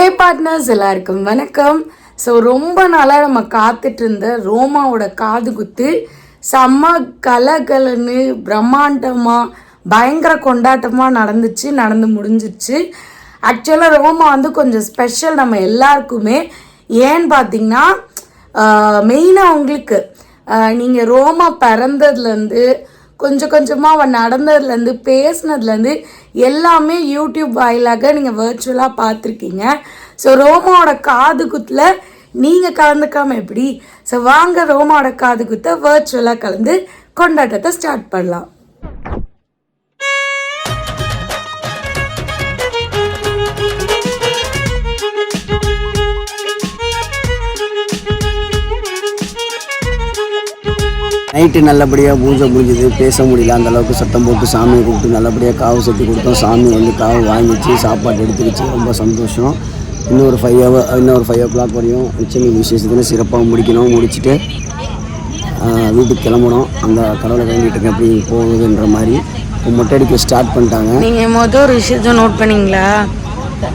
ஹே partners எல்லாருக்கும் வணக்கம். So ரொம்ப நாளாக நம்ம காத்துட்டு இருந்த ரோமாவோட காது குத்து செம்ம கலகலன்னு பிரம்மாண்டமாக பயங்கர கொண்டாட்டமாக நடந்துச்சு நடந்து முடிஞ்சிச்சு. ஆக்சுவலாக ரோமா வந்து கொஞ்சம் ஸ்பெஷல் நம்ம எல்லாருக்குமே. ஏன்னு பார்த்தீங்கன்னா மெயினாக உங்களுக்கு நீங்கள் ரோமா பிறந்ததுலேருந்து கொஞ்சம் கொஞ்சமாக அவன் நடந்ததுலேருந்து பேசுனதுலேருந்து எல்லாமே யூடியூப் வாயிலாக நீங்கள் வர்ச்சுவலாக பார்த்துருக்கீங்க. ஸோ ரோமாவோட காது குத்தில் நீங்கள் கலந்துக்காம எப்படி? ஸோ வாங்க ரோமாவோட காது குத்தை வேர்ச்சுவலாக கலந்து கொண்டாட்டத்தை ஸ்டார்ட் பண்ணலாம். நைட்டு நல்லபடியாக பூஜை முடிஞ்சுது பேச முடியல. அந்தளவுக்கு சத்தம் போட்டு சாமியை கூப்பிட்டு நல்லபடியாக காவு சட்டி கொடுத்தோம். சாமி வந்து காவு வாங்கிச்சு சாப்பாடு எடுத்துக்கிச்சு. ரொம்ப சந்தோஷம். இன்னொரு ஃபைவ் ஹவர் இன்னொரு ஃபைவ் ஓ கிளாக் வரையும் உச்சமி விசேஷத்தில் சிறப்பாக முடிக்கணும் முடிச்சுட்டு வீட்டுக்கு கிளம்பணும். அந்த கடவுளை வேண்டிட்டு இருக்கேன். எப்படி போகுதுன்ற மாதிரி இப்போ மொட்டை அடிக்க ஸ்டார்ட் பண்ணிட்டாங்க. நீங்கள் மொதல் ஒரு விஷயத்த நோட் பண்ணீங்களா?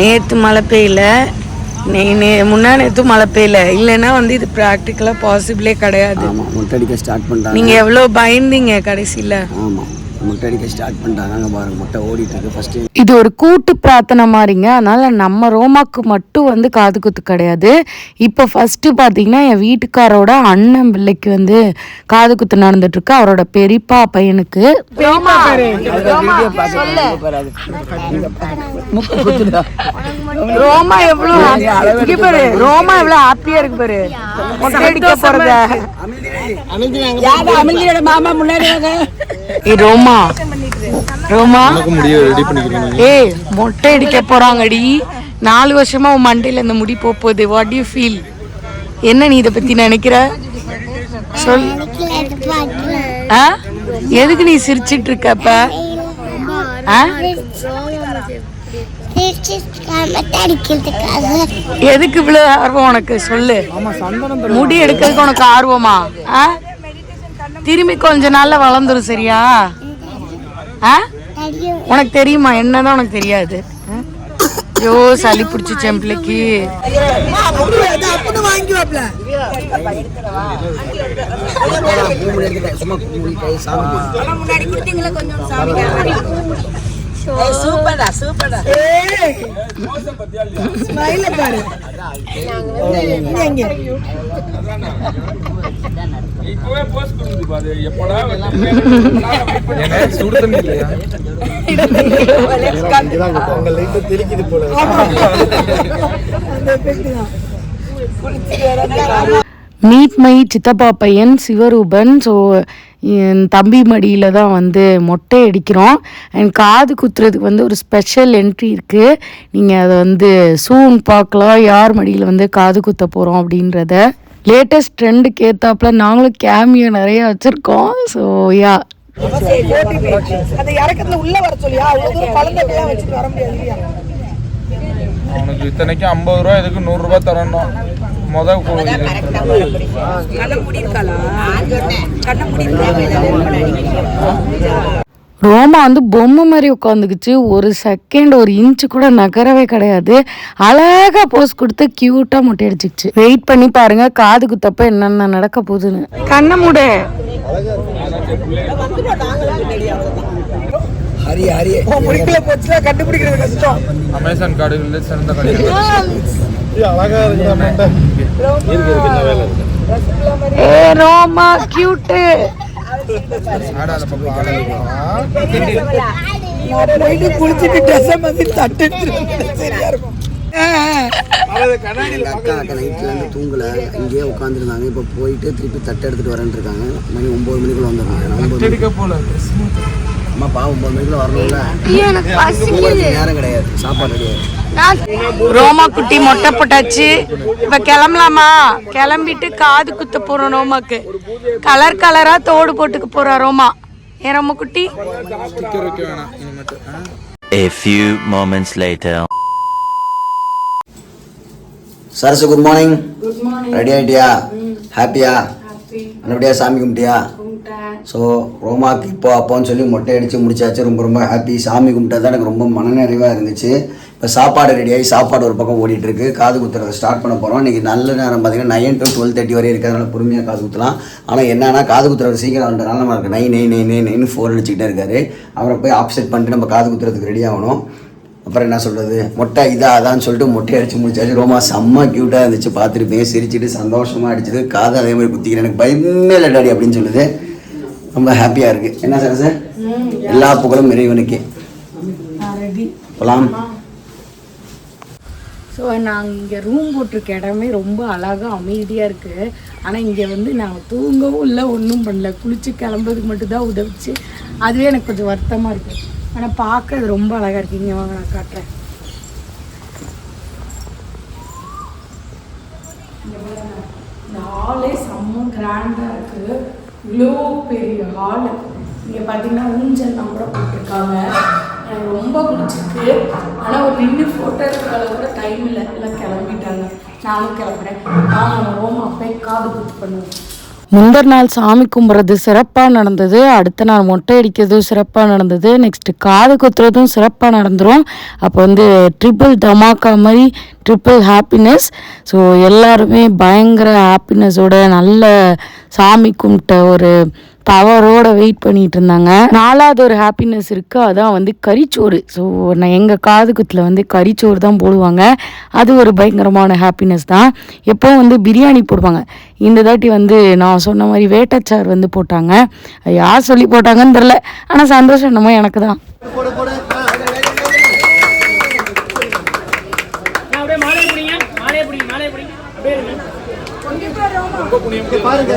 நேற்று மழை பெய்யல. நே நே முன்னா நேற்று மழை பெய்யல. இல்லைன்னா வந்து இது ப்ராக்டிக்கலாக பாசிபிளே கிடையாது. ஆமாம் மொட்டை அடிக்க ஸ்டார்ட் பண்ணிட்டாங்க. நீங்கள் எவ்வளோ பயந்தீங்க கடைசியில். ஆமாம் மொட்டை அடிக்க ஸ்டார்ட் பண்ணிட்டாங்க. அங்கே பாருங்க மொட்டை ஓடிட்டு இருக்கு. ஃபஸ்ட்டு இது ஒரு கூட்டு பிரார்த்தனை மாதிரிங்க. அதனால நம்ம ரோமாக்கு மட்டும் வந்து காது குத்து கிடையாது. இப்போ ஃபர்ஸ்ட் பார்த்தீங்கன்னா என் வீட்டுக்காரோட அண்ணன் பிள்ளைக்கு வந்து காது குத்து நடந்துட்டு இருக்கு அவரோட பெரியப்பா பையனுக்கு. ரோமா. எவ்வளோ பாரு ரோமா எவ்வளோ ஹாப்பியா இருக்கு பாரு. மொட்டை அடிக்க போறத. ஏய் ரோமா. ரோமா. ஏய் மொட்டை அடிக்க போறாங்கடி. நாலு வருஷமா உன் மண்டையில இந்த முடி போக போகுது. வாட் யூ ஃபீல் என்ன நீ இதை பத்தி நினைக்கிற? சொல். ஆ? எதுக்கு நீ சிரிச்சிட்டு இருக்க அப்ப? ஆ? அடிக்கிறதுக்காக எதுக்கு இவ்வளவு ஆர்வம் உனக்கு? சொல்லு. முடி எடுக்கிறதுக்கு உனக்கு ஆர்வமா? ஆ? திரும்பி கொஞ்ச நாள்ல வளர்ந்துரும் சரியா ஆ உனக்கு தெரியுமா என்னதான் உனக்கு தெரியாது ஐயோ சளி பிடிச்சிச்சு என் பிள்ளைக்கு சும்மா மூடி கை சாமி சுடு தண்ணி இல்லையா மீட் மை சித்தப்பா பையன் சிவரூபன். ஸோ தம்பி மடியில் தான் வந்து மொட்டை அடிக்கிறோம். அண்ட் காது குத்துறதுக்கு வந்து ஒரு ஸ்பெஷல் என்ட்ரி இருக்குது நீங்கள் அதை வந்து சூன் பார்க்கலாம். யார் மடியில் வந்து காது குத்த போகிறோம் அப்படின்றத. லேட்டஸ்ட் ட்ரெண்டுக்கு ஏற்றாப்புல நாங்களும் கேமியோ நிறைய வச்சுருக்கோம். ஸோ யா அந்த இறக்கத்துல உள்ள வர சொல்லியா அவ்வளவு தூரம் குழந்தை எல்லாம் வச்சுட்டு வர முடியாது அவனுக்கு இத்தனைக்கு ஐம்பது ரூபா இதுக்கு நூறு ரூபாய் தரணும். முத ரோமா வந்து பொம்மை மாதிரி உட்காந்துக்குச்சு ஒரு செகண்ட் ஒரு இன்ச்சு கூட நகரவே கிடையாது. அழகா போஸ் கொடுத்து கியூட்டா முட்டை அடிச்சுக்கிச்சு வெயிட் பண்ணி பாருங்க காது குத்தப்ப என்னென்ன நடக்க போகுதுன்னு. கண்ண மூடு. முடிக்கல போச்சுன்னா கண்டுபிடிக்கிறது கஷ்டம். அமேசான் காடுகளில் சிறந்த கடை ஏ ரோமா கியூட்டு ஆடாத பக்கம் நைட்டு குளிச்சுட்டு ட்ரெஸ் மாதிரி தட்டு சரியா இருக்கும். எங்கள் அக்கா அக்கா நைட்லேருந்து தூங்கலை. இங்கேயே உட்காந்துருந்தாங்க இப்போ போயிட்டு திருப்பி தட்டை எடுத்துகிட்டு வரேன்னு இருக்காங்க. மணி ஒம்பது மணிக்குள்ள வந்துடுறாங்க. ஒம்பது அம்மா பா ஒம்பது மணிக்குள்ள வரணும்ல. போகிறதுக்கு நேரம் கிடையாது. சாப்பாடு கிடையாது ரோமா குட்டி மொட்டை போட்டாச்சு. இப்ப கிளம்பலாமா? கிளம்பிட்டு காது குத்த போறோம் ரோமாக்கு. கலர் கலரா தோடு போட்டுக்க போறா ரோமா. ஏன் ரோமா குட்டி? A few moments later. Sarasu good morning ready ஆகிட்டியா ஹாப்பியா நல்லபடியா சாமி கும்பிட்டியா? ஸோ ரோமாக்கு இப்போ அப்போன்னு சொல்லி மொட்டை அடித்து முடிச்சாச்சு. ரொம்ப ரொம்ப ஹாப்பி சாமி கும்பிட்டா தான் எனக்கு ரொம்ப மனநிறைவாக இருந்துச்சு. இப்போ சாப்பாடு ரெடியாகி சாப்பாடு ஒரு பக்கம் ஓடிட்டுருக்கு காது குத்துறதை ஸ்டார்ட் பண்ண போகிறோம் இன்றைக்கி நல்ல நேரம் பார்த்தீங்கன்னா நைன் டு டுவெல் தேர்ட்டி வரை இருக்கிறதுனால பொறுமையாக காது குத்தலாம். ஆனால் என்னன்னா காது குத்துறது சீக்கிரம் வந்துட்டனால நம்ம nine nine nine nine nine four அடிச்சுக்கிட்டே இருக்காரு. அவரை போய் ஆப்செட் பண்ணிட்டு நம்ம காது குத்துறதுக்கு ரெடி ஆகணும். அப்புறம் என்ன சொல்கிறது மொட்டை இதா அதான்னு சொல்லிட்டு மொட்டை அடிச்சு முடிச்சாச்சு. ரோமா செம்ம க்யூட்டாக இருந்துச்சு. பார்த்துருப்பேன் சிரிச்சிட்டு சந்தோஷமாக அடிச்சது. காது அதே மாதிரி குத்திக்கிறேன். எனக்கு பயமே இல்லை டாடி அப்படின்னு சொல்லுது. ரொம்ப ஹாப்பியாக இருக்குது என்ன சார் சார்? எல்லா புகழும் இறைவனுக்கு. போலாம். ஸோ நாங்கள் இங்கே ரூம் போட்டிருக்க இடமே ரொம்ப அழகாக அமைதியாக இருக்குது ஆனால் இங்கே வந்து நாங்கள் தூங்கவும் இல்லை ஒன்றும் பண்ணல. குளிச்சு கிளம்புறதுக்கு மட்டும்தான் உதவுச்சு. அதுவே எனக்கு கொஞ்சம் வருத்தமாக இருக்குது ஆனால் பார்க்க அது ரொம்ப அழகாக இருக்கு. இங்கே வாங்க நான் காட்டுறேன். இந்த ஹாலே செம்ம கிராண்டாக இருக்குது இவ்வளோ பெரிய ஹாலு இங்கே பார்த்தீங்கன்னா ஊஞ்சல்லாம் கூட போட்டிருக்காங்க. எனக்கு ரொம்ப பிடிச்சிருக்கு. ஆனால் ஒரு நின்று ஃபோட்டோ எடுக்கிற கூட டைம் இல்லை. எல்லாம் கிளம்பிட்டாங்க. நானும் கிளம்புறேன். நாங்கள் ரோமா போய் காது குத்து பண்ணுவோம். முந்தர் நாள் சாமி கும்பிட்றது சிறப்பாக நடந்தது. அடுத்த நாள் மொட்டை அடிக்கிறதும் சிறப்பாக நடந்தது. நெக்ஸ்ட்டு காது குத்துறதும் சிறப்பாக நடந்துடும் அப்போ வந்து ட்ரிபிள் தமாக்கா மாதிரி ட்ரிபிள் ஹாப்பினஸ் ஸோ எல்லாருமே பயங்கர ஹாப்பினஸோட நல்ல சாமி கும்பிட்ட ஒரு பவரோட வெயிட் பண்ணிட்டு இருந்தாங்க நாலாவது ஒரு ஹாப்பினஸ் இருக்கு. அதான் வந்து கறிச்சோறு ஸோ நான் எங்கள் காது குத்தில் வந்து கறிச்சோறு தான் போடுவாங்க. அது ஒரு பயங்கரமான ஹாப்பினஸ் தான். எப்போவும் வந்து பிரியாணி போடுவாங்க. இந்த தாட்டி வந்து நான் சொன்ன மாதிரி வேட்டச்சார் வந்து போட்டாங்க. யார் சொல்லி போட்டாங்கன்னு தெரில ஆனால் சந்தோஷம் என்னமோ எனக்கு தான். பாருங்க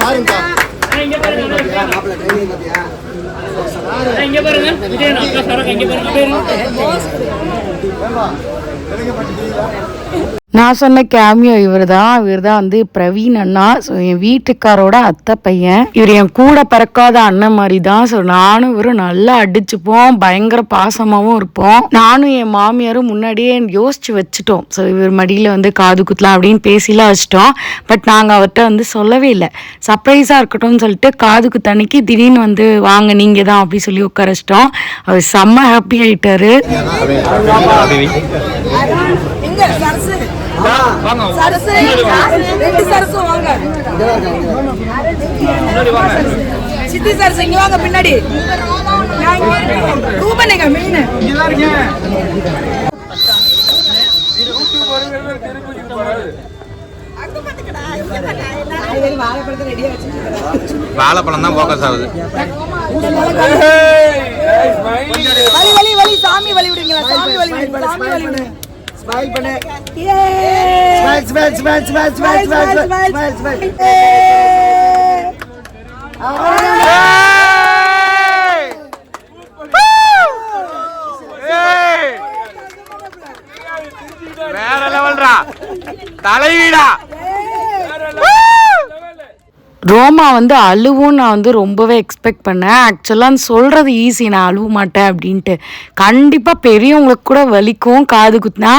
பாருங்க. இங்க பாருங்க. விஜய் அக்கா சாரங்க இங்க பாருங்க. நான் சொன்ன கேமியோ இவர் தான் இவர் தான் வந்து பிரவீன் அண்ணா. ஸோ என் வீட்டுக்காரோட அத்தை பையன். இவர் என் கூட பிறக்காத அண்ணன் மாதிரி தான் ஸோ நானும் இவரும் நல்லா அடிச்சுப்போம். பயங்கர பாசமாகவும் இருப்போம். நானும் என் மாமியாரும் முன்னாடியே யோசிச்சு வச்சுட்டோம். ஸோ இவர் மடியில் வந்து காது குத்தலாம் அப்படின்னு பேசிலாம் வச்சிட்டோம். பட் நாங்கள் அவர்கிட்ட வந்து சொல்லவே இல்லை. சர்ப்ரைஸாக இருக்கட்டும்னு சொல்லிட்டு காது குத்து அன்னைக்கு திடீர்னு வந்து வாங்க நீங்கள் தான் அப்படி சொல்லி உட்கார வச்சிட்டோம். அவர் செம்ம ஹாப்பி ஆயிட்டாரு. சரசு சரசு ரெண்டு வாங்க சித்தி சரசு இங்க வாங்க பின்னாடி. ரூபனுங்க மெயின் வாழைப்பழம் தான் ஃபோக்கஸ் ஆகுது. வலி வலி வலி சாமி வலி விடுங்களா சாமி வலி விடுங்க சாமி வலி விடுங்க. ஸ்மைல் பண்ணு. Smile smile smile smile smile smile smile smile வேற லெவல்ரா. தலைவீடா. ரோமா வந்து அழுவும் நான் வந்து ரொம்பவே எக்ஸ்பெக்ட் பண்ணேன். ஆக்சுவலாக சொல்கிறது ஈஸி நான் அழுவ மாட்டேன் அப்படின்ட்டு. கண்டிப்பாக பெரியவங்களுக்கு கூட வலிக்கும் காது குத்தினா.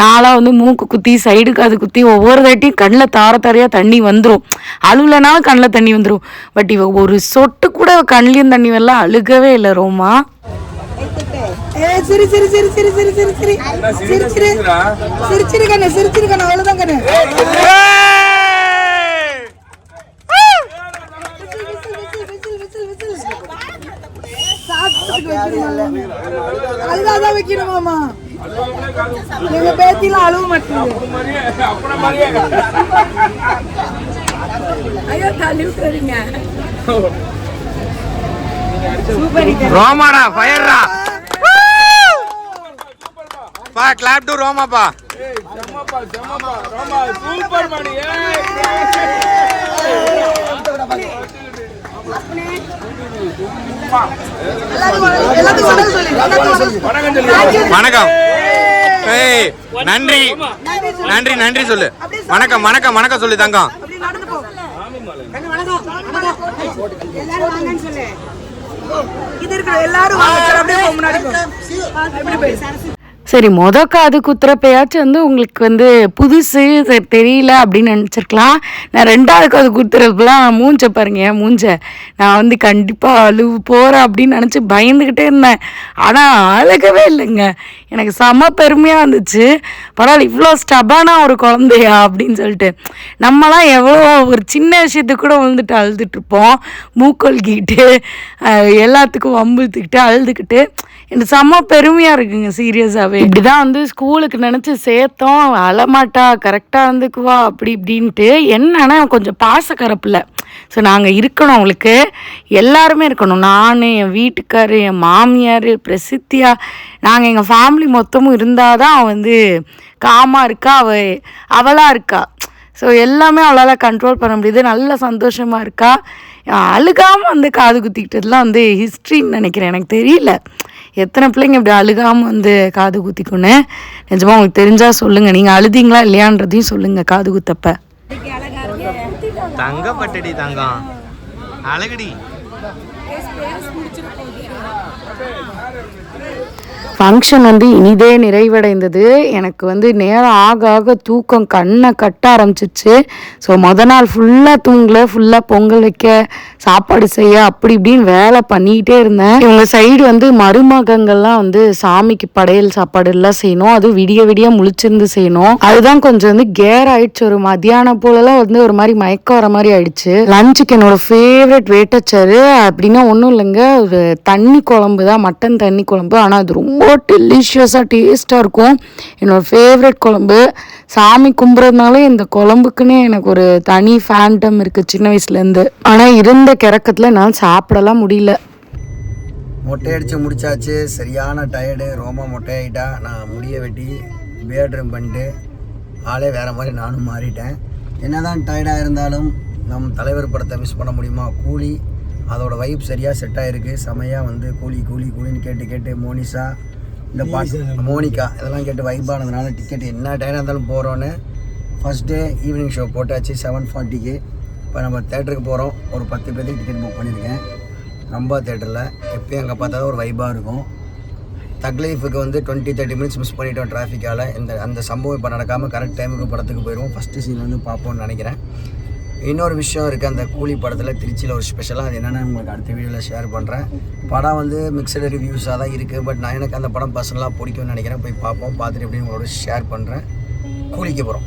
நான்லாம் வந்து மூக்கு குத்தி சைடு காது குத்தி ஒவ்வொரு தாட்டியும் கண்ணில் தார தாரையாக தண்ணி வந்துடும் அழுவலைனாலும் கண்ணில் தண்ணி வந்துடும் பட் இவ ஒரு சொட்டு கூட கண்ணிலையும் தண்ணி வரலாம் அழுகவே இல்லை ரோமா. ஏ சிரி சிரி சிரி சிரி சிரி சிரி சிரி. சிரி சிரி சிரிச்சிரு. கண்ணு சிரிச்சிரு கண்ணு அவ்வளவுதான் கண்ணு. அதுதான் வைக்கணுமாமா எங்க பேத்திலாம் அழுவ மாட்டேங்குது ஐயோ தள்ளி ரோமாடா ஃபயர்ரா பா கிளாப் டு ரோமாப்பா சூப்பர் மணி வணக்கம். நன்றி. நன்றி நன்றி சொல்லு. வணக்கம் வணக்கம் வணக்கம் சொல்லு தங்கம். இது எல்லாரும் முன்னாடி சரி மொத காது குத்துறப்பயாச்சும் வந்து உங்களுக்கு வந்து புதுசு சரி தெரியல அப்படின்னு நினச்சிருக்கலாம். நான் ரெண்டாவது காது குத்துறப்பெல்லாம் மூஞ்ச பாருங்க என் மூஞ்ச. நான் வந்து கண்டிப்பாக அழு போகிறேன் அப்படின்னு நினச்சி பயந்துக்கிட்டே இருந்தேன். ஆனால் அழுகவே இல்லைங்க. எனக்கு செம பெருமையாக இருந்துச்சு. பரவாயில்ல இவ்வளோ ஸ்டபானாக ஒரு குழந்தையா அப்படின்னு சொல்லிட்டு. நம்மலாம் எவ்வளோ ஒரு சின்ன விஷயத்துக்கு கூட வந்துட்டு அழுதுட்ருப்போம் மூக்கொல்கிட்டு எல்லாத்துக்கும் வம்புத்துக்கிட்டு அழுதுக்கிட்டு எனக்கு செம்ம பெருமையாக இருக்குங்க சீரியஸாகவே இப்படி தான் வந்து ஸ்கூலுக்கு நினச்சி சேர்த்தோம் அழமாட்டா கரெக்டாக இருந்துக்குவா அப்படி இப்படின்ட்டு என்னன்னா கொஞ்சம் பாசக்கரப்பில்லை ஸோ நாங்கள் இருக்கணும் அவளுக்கு எல்லாருமே இருக்கணும். நான் என் வீட்டுக்காரு என் மாமியார் பிரசித்தியா நாங்கள் எங்கள் ஃபேமிலி மொத்தமும் இருந்தால் தான் அவள் வந்து காமாக இருக்கா அவ அவளாக இருக்கா. ஸோ எல்லாமே அவளால் கண்ட்ரோல் பண்ண முடியுது. நல்ல சந்தோஷமாக இருக்கா. அழுகாமல் வந்து காது குத்திக்கிட்டதுலாம் வந்து ஹிஸ்ட்ரின்னு நினைக்கிறேன். எனக்கு தெரியல. எத்தனை பிள்ளைங்க இப்படி அழுகாமல் வந்து காது குத்திக்குன்னு நிஜமாக உங்களுக்கு தெரிஞ்சால் சொல்லுங்கள் நீங்கள் அழுதீங்களா இல்லையான்றதையும் சொல்லுங்கள் காது குத்தப்ப. தங்கப்பட்டடி தங்கம். அழகுடி. ஃபங்க்ஷன் வந்து இனிதே நிறைவடைந்தது. எனக்கு வந்து நேரம் ஆக ஆக தூக்கம் கண்ணை கட்ட ஆரம்பிச்சிச்சு. ஸோ மொதல் நாள் ஃபுல்லாக தூங்கல ஃபுல்லாக பொங்கல் வைக்க சாப்பாடு செய்ய அப்படி இப்படின்னு வேலை பண்ணிக்கிட்டே இருந்தேன். இவங்க சைடு வந்து மருமகங்கள்லாம் வந்து சாமிக்கு படையல் சாப்பாடு எல்லாம் செய்யணும். அதுவும் விடிய விடிய முழிச்சிருந்து செய்யணும். அதுதான் கொஞ்சம் வந்து கேர் ஆயிடுச்சு. ஒரு மதியானம் போலலாம் வந்து ஒரு மாதிரி மயக்கம் வர மாதிரி ஆயிடுச்சு. லஞ்சுக்கு என்னோட ஃபேவரட் வேட்டச்சாரு அப்படின்னா ஒன்றும் இல்லைங்க. ஒரு தண்ணி குழம்பு தான் மட்டன் தண்ணி குழம்பு. ஆனால் அது ரொம்ப டெலிஷியஸாக டேஸ்ட்டாக இருக்கும். என்னோட ஃபேவரட் குழம்பு. சாமி கும்பிட்றதுனால இந்த குழம்புக்குன்னே எனக்கு ஒரு தனி ஃபேண்டம் இருக்குது சின்ன வயசுலேருந்து. ஆனால் இருந்த கிறக்கத்தில் என்னால் சாப்பிடலாம் முடியல. மொட்டை அடித்து முடிச்சாச்சு. சரியான டயர்டு ரொம்ப மொட்டையாயிட்டா. நான் முடிய வெட்டி பேட்ரூம் பண்ணிட்டு ஆளே வேறு மாதிரி நானும் மாறிட்டேன். என்னதான் டயர்டாக இருந்தாலும் நம் தலைவர் படத்தை மிஸ் பண்ண முடியுமா? கூலி அதோடய வைப் சரியாக செட் ஆகிருக்கு செமையாக வந்து கூலி கூலி கூலின்னு கேட்டு கேட்டு மோனிஷா இந்த பாட்டு மோனிகா இதெல்லாம் கேட்டு வைப்பானதுனால டிக்கெட் என்ன டைம் இருந்தாலும் போகிறோன்னு ஃபஸ்ட் டே ஈவினிங் ஷோ போட்டாச்சு செவன் ஃபார்ட்டிக்கு இப்போ நம்ம தேட்டருக்கு போகிறோம் ஒரு பத்து பேர்த்துக்கு டிக்கெட் புக் பண்ணியிருக்கேன். ரம்பா தேட்டரில் எப்பயும் அங்கே பார்த்தா ஒரு வைபாக இருக்கும். தக் லைஃபுக்கு வந்து டுவெண்ட்டி தேர்ட்டி மினிட்ஸ் மிஸ் பண்ணிட்டோம் டிராஃபிக்கால் இந்த அந்த சம்பவம் இப்போ நடக்காமல் கரெக்ட் டைமுக்கு படத்துக்கு போயிடுவோம் ஃபஸ்ட்டு சீன் வந்து பார்ப்போம்னு நினைக்கிறேன். இன்னொரு விஷயம் இருக்குது அந்த கூலி படத்தில் திருச்சியில் ஒரு ஸ்பெஷலாக அது என்னென்னு உங்களுக்கு அடுத்த வீடியோவில் ஷேர் பண்ணுறேன் படம் வந்து மிக்சடு ரிவ்யூஸாக தான் இருக்குது பட் நான் எனக்கு அந்த படம் பர்சனலாக பிடிக்கும்னு நினைக்கிறேன். போய் பார்ப்போம் பார்த்துட்டு எப்படி உங்களோட ஷேர் பண்ணுறேன் கூலிக்கு போகிறோம்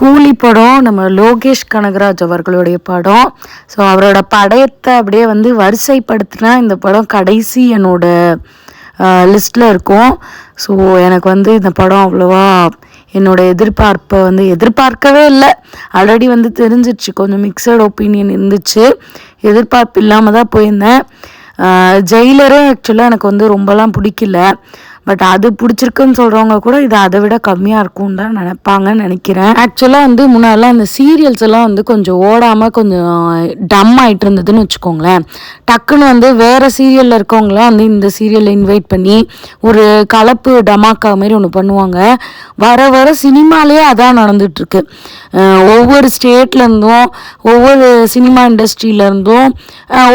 கூலி படம் நம்ம லோகேஷ் கனகராஜ் அவர்களுடைய படம். ஸோ அவரோட படத்தை அப்படியே வந்து வரிசைப்படுத்தினா இந்த படம் கடைசி என்னோட லிஸ்ட்டில் இருக்கும். ஸோ எனக்கு வந்து இந்த படம் அவ்வளோவா என்னோட எதிர்பார்ப்பை வந்து எதிர்பார்க்கவே இல்லை. ஆல்ரெடி வந்து தெரிஞ்சிச்சு கொஞ்சம் மிக்சட் ஒப்பீனியன் இருந்துச்சு. எதிர்பார்ப்பு இல்லாமல் தான் போயிருந்தேன். ஜெயிலரே ஆக்சுவலாக எனக்கு வந்து ரொம்பலாம் பிடிக்கல. பட் அது பிடிச்சிருக்குன்னு சொல்கிறவங்க கூட இது அதை விட கம்மியாக இருக்கும் தான் நினைப்பாங்கன்னு நினைக்கிறேன். ஆக்சுவலாக வந்து முன்னாடிலாம் இந்த சீரியல்ஸ் எல்லாம் வந்து கொஞ்சம் ஓடாமல் கொஞ்சம் டம் ஆயிட்டு இருந்ததுன்னு வச்சுக்கோங்களேன். டக்குன்னு வந்து வேறு சீரியலில் இருக்கவங்களாம் வந்து இந்த சீரியலில் இன்வைட் பண்ணி ஒரு கலப்பு டமாக்கா மாதிரி ஒன்று பண்ணுவாங்க. வர வர சினிமாலேயே அதான் நடந்துட்டுருக்கு. ஒவ்வொரு ஸ்டேட்லேருந்தும் ஒவ்வொரு சினிமா இண்டஸ்ட்ரியிலேருந்தும்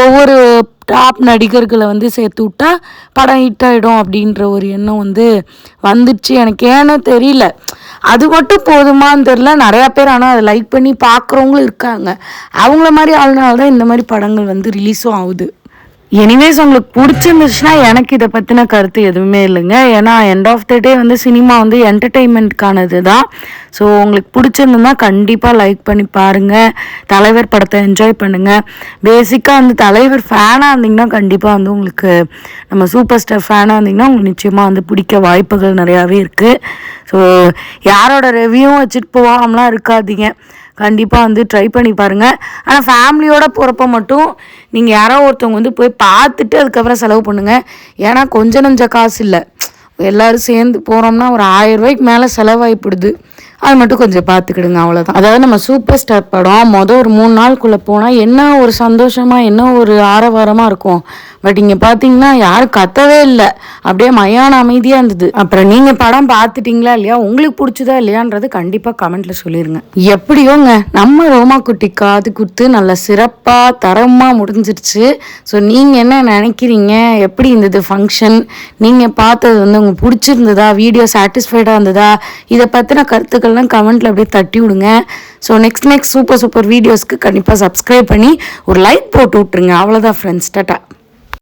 ஒவ்வொரு டாப் நடிகர்களை வந்து சேர்த்து விட்டா படம் ஹிட் ஆகிடும் அப்படின்ற ஒரு எண்ணம் வந்து வந்துடுச்சு. எனக்கு ஏன்னு தெரியல. அது மட்டும் போதுமான்னு தெரில நிறையா பேர் ஆனால் அதை லைக் பண்ணி பார்க்குறவங்களும் இருக்காங்க. அவங்கள மாதிரி ஆளுனால தான் இந்த மாதிரி படங்கள் வந்து ரிலீஸும் ஆகுது. எனிவேஸ் உங்களுக்கு பிடிச்சிருந்துச்சுன்னா எனக்கு இதை பற்றின கருத்து எதுவுமே இல்லைங்க. ஏன்னா எண்ட் ஆஃப் த டே வந்து சினிமா வந்து என்டர்டெயின்மெண்ட்கானது தான் ஸோ உங்களுக்கு பிடிச்சிருந்ததுன்னா கண்டிப்பாக லைக் பண்ணி பாருங்கள் தலைவர் படத்தை என்ஜாய் பண்ணுங்கள் பேசிக்காக வந்து தலைவர் ஃபேனாக இருந்தீங்கன்னா கண்டிப்பாக வந்து உங்களுக்கு நம்ம சூப்பர் ஸ்டார் ஃபேனாக இருந்தீங்கன்னா உங்களுக்கு நிச்சயமாக வந்து பிடிக்க வாய்ப்புகள் நிறையாவே இருக்குது ஸோ யாரோட ரிவ்யூவும் வச்சுட்டு போகாமலாம் இருக்காதீங்க. கண்டிப்பாக வந்து ட்ரை பண்ணி பாருங்கள் ஆனால் ஃபேமிலியோட போகிறப்ப மட்டும் நீங்கள் யாரோ ஒருத்தவங்க வந்து போய் பார்த்துட்டு அதுக்கப்புறம் செலவு பண்ணுங்கள் ஏன்னா கொஞ்ச நஞ்ச காசு இல்லை. எல்லோரும் சேர்ந்து போகிறோம்னா ஒரு ஆயிரம் ரூபாய்க்கு மேலே செலவாகிப்படுது அது மட்டும் கொஞ்சம் பார்த்துக்கிடுங்க அவ்வளோதான் அதாவது நம்ம சூப்பர் ஸ்டார் படம் மொதல் ஒரு மூணு நாளுக்குள்ளே போனால் என்ன ஒரு சந்தோஷமாக என்ன ஒரு ஆரவாரமாக இருக்கும். பட் இங்கே பார்த்தீங்கன்னா யாரும் கத்தவே இல்லை. அப்படியே மயான அமைதியாக இருந்தது. அப்புறம் நீங்கள் படம் பார்த்துட்டீங்களா இல்லையா? உங்களுக்கு பிடிச்சதா இல்லையான்றது கண்டிப்பாக கமெண்ட்டில் சொல்லிடுங்க எப்படியோங்க? நம்ம ரோமா குட்டி காது குத்து நல்ல சிறப்பாக தரமாக முடிஞ்சிருச்சு. ஸோ நீங்கள் என்ன நினைக்கிறீங்க? எப்படி இருந்தது ஃபங்க்ஷன் நீங்கள் பார்த்தது வந்து உங்களுக்கு பிடிச்சிருந்ததா? வீடியோ சாட்டிஸ்ஃபைடாக இருந்ததா? இதை பற்றின கருத்துக்கள்லாம் கமெண்ட்டில் அப்படியே தட்டி விடுங்க. So next next super super வீடியோஸ்க்கு கண்டிப்பாக சப்ஸ்கிரைப் பண்ணி ஒரு லைக் போட்டு விட்ருங்க அவ்வளோதான் ஃப்ரெண்ட்ஸ் டாட்டா.